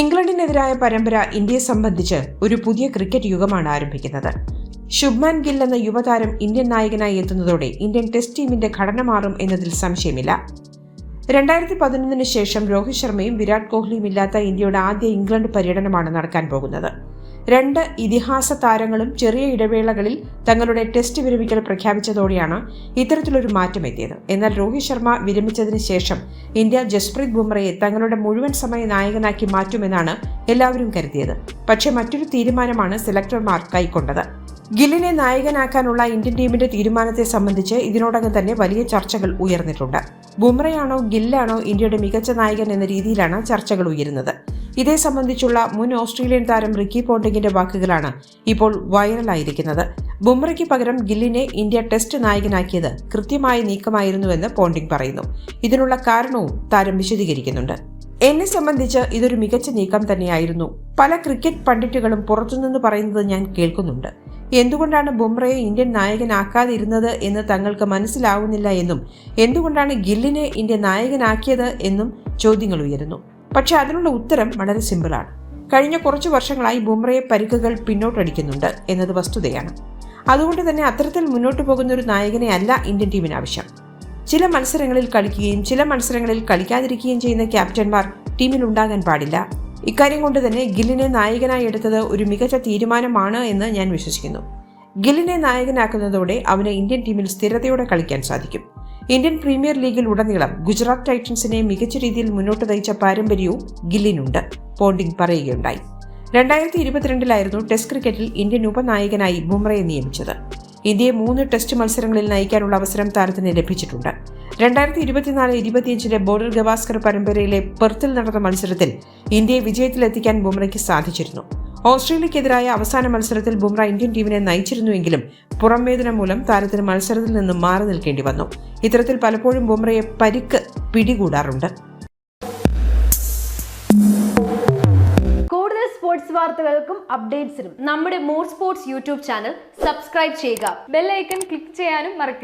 ഇംഗ്ലണ്ടിനെതിരായ പരമ്പര ഇന്ത്യയെ സംബന്ധിച്ച് ഒരു പുതിയ ക്രിക്കറ്റ് യുഗമാണ് ആരംഭിക്കുന്നത്. ശുഭ്മാൻ ഗിൽ എന്ന യുവതാരം ഇന്ത്യൻ നായകനായി എത്തുന്നതോടെ ഇന്ത്യൻ ടെസ്റ്റ് ടീമിന്റെ ഘടന മാറും എന്നതിൽ സംശയമില്ല. രണ്ടായിരത്തി പതിനൊന്നിന് ശേഷം രോഹിത് ശർമ്മയും വിരാട് കോഹ്ലിയും ഇല്ലാത്ത ഇന്ത്യയുടെ ആദ്യ ഇംഗ്ലണ്ട് പര്യടനമാണ് നടക്കാൻ പോകുന്നത്. രണ്ട് ഇതിഹാസ താരങ്ങളും ചെറിയ ഇടവേളകളിൽ തങ്ങളുടെ ടെസ്റ്റ് വിരമിക്കൽ പ്രഖ്യാപിച്ചതോടെയാണ് ഇത്തരത്തിലൊരു മാറ്റം എത്തിയത് എന്നാൽ രോഹിത് ശർമ്മ വിരമിച്ചതിന് ശേഷം ഇന്ത്യ ജസ്പ്രീത് ബുംറയെ തങ്ങളുടെ മുഴുവൻ സമയ നായകനാക്കി മാറ്റുമെന്നാണ് എല്ലാവരും കരുതിയത്. പക്ഷേ മറ്റൊരു തീരുമാനമാണ് സെലക്ടർമാർ കൈക്കൊണ്ടത്. ഗില്ലിനെ നായകനാക്കാനുള്ള ഇന്ത്യൻ ടീമിന്റെ തീരുമാനത്തെ സംബന്ധിച്ച് ഇതിനോടകം തന്നെ വലിയ ചർച്ചകൾ ഉയർന്നിട്ടുണ്ട്. ബുംറയാണോ ഗില്ലാണോ ഇന്ത്യയുടെ മികച്ച നായകൻ എന്ന രീതിയിലാണ് ചർച്ചകൾ ഉയരുന്നത്. ഇതേ സംബന്ധിച്ചുള്ള മുൻ ഓസ്ട്രേലിയൻ താരം റിക്കി പോണ്ടിങ്ങിന്റെ വാക്കുകളാണ് ഇപ്പോൾ വൈറലായിരിക്കുന്നത്. ബുംറയ്ക്ക് പകരം ഗില്ലിനെ ഇന്ത്യ ടെസ്റ്റ് നായകനാക്കിയത് കൃത്യമായ നീക്കമായിരുന്നുവെന്ന് പോണ്ടിങ് പറയുന്നു. ഇതിനുള്ള കാരണവും താരം വിശദീകരിക്കുന്നുണ്ട്. എന്നെ സംബന്ധിച്ച് ഇതൊരു മികച്ച നീക്കം തന്നെയായിരുന്നു. പല ക്രിക്കറ്റ് പണ്ഡിറ്റുകളും പുറത്തുനിന്ന് പറയുന്നത് ഞാൻ കേൾക്കുന്നുണ്ട്. എന്തുകൊണ്ടാണ് ബുംറയെ ഇന്ത്യൻ നായകനാക്കാതിരുന്നത് എന്ന് തങ്ങൾക്ക് മനസ്സിലാവുന്നില്ല എന്നും എന്തുകൊണ്ടാണ് ഗില്ലിനെ ഇന്ത്യ നായകനാക്കിയത് എന്നും ചോദ്യങ്ങൾ ഉയരുന്നു. പക്ഷെ അതിനുള്ള ഉത്തരം വളരെ സിമ്പിളാണ്. കഴിഞ്ഞ കുറച്ച് വർഷങ്ങളായി ബുംറയെ പരിക്കുകൾ പിന്നോട്ടടിക്കുന്നുണ്ട് എന്നത് വസ്തുതയാണ്. അതുകൊണ്ട് തന്നെ അത്തരത്തിൽ മുന്നോട്ട് പോകുന്ന ഒരു നായകനെ അല്ല ഇന്ത്യൻ ടീമിന് ആവശ്യം ചില മത്സരങ്ങളിൽ കളിക്കുകയും ചില മത്സരങ്ങളിൽ കളിക്കാതിരിക്കുകയും ചെയ്യുന്ന ക്യാപ്റ്റന്മാർ ടീമിൽ ഉണ്ടാകാൻ പാടില്ല. ഇക്കാര്യം കൊണ്ട് തന്നെ ഗില്ലിനെ നായകനായി എടുത്തത് ഒരു മികച്ച തീരുമാനമാണ് എന്ന് ഞാൻ വിശ്വസിക്കുന്നു. ഗില്ലിനെ നായകനാക്കുന്നതോടെ അവന് ഇന്ത്യൻ ടീമിൽ സ്ഥിരതയോടെ കളിക്കാൻ സാധിക്കും. ഇന്ത്യൻ പ്രീമിയർ ലീഗിൽ ഉടനീളം ഗുജറാത്ത് ടൈറ്റൻസിനെ മികച്ച രീതിയിൽ മുന്നോട്ട് നയിച്ച പാരമ്പര്യവും ഗില്ലിനുണ്ട്. പോണ്ടിംഗ് പറയുകയുണ്ടായി. രണ്ടായിരത്തി ഇരുപത്തിരണ്ടിലായിരുന്നു ടെസ്റ്റ് ക്രിക്കറ്റിൽ ഇന്ത്യൻ ഉപനായകനായി ബുംറയെ നിയമിച്ചത്. ഇന്ത്യയെ മൂന്ന് ടെസ്റ്റ് മത്സരങ്ങളിൽ നയിക്കാനുള്ള അവസരം താരത്തിന് ലഭിച്ചിട്ടുണ്ട്. രണ്ടായിരത്തി ഇരുപത്തിനാല് ഇരുപത്തിയഞ്ചിലെ ബോർഡർ ഗവാസ്കർ പരമ്പരയിലെ പെർത്തിൽ നടന്ന മത്സരത്തിൽ ഇന്ത്യയെ വിജയത്തിലെത്തിക്കാൻ ബുംറയ്ക്ക് സാധിച്ചിരുന്നു. ഓസ്ട്രേലിയക്കെതിരായ അവസാന മത്സരത്തിൽ ബുംറ ഇന്ത്യൻ ടീമിനെ നയിച്ചിരുന്നുവെങ്കിലും പുറംവേദന മൂലം താരത്തിന് മത്സരത്തിൽ നിന്നും മാറി നിൽക്കേണ്ടി വന്നു. ഇത്തരത്തിൽ പലപ്പോഴും ബുംറയെ പരിക്ക് പിടികൂടാറുണ്ട്. കൂടുതൽ സ്പോർട്സ് വാർത്തകൾക്കും അപ്ഡേറ്റ്സിനും നമ്മുടെ more sports YouTube channel subscribe ചെയ്യുക. ബെല്ലൈക്കൺ ക്ലിക്ക് ചെയ്യാനും മറക്കരുത്.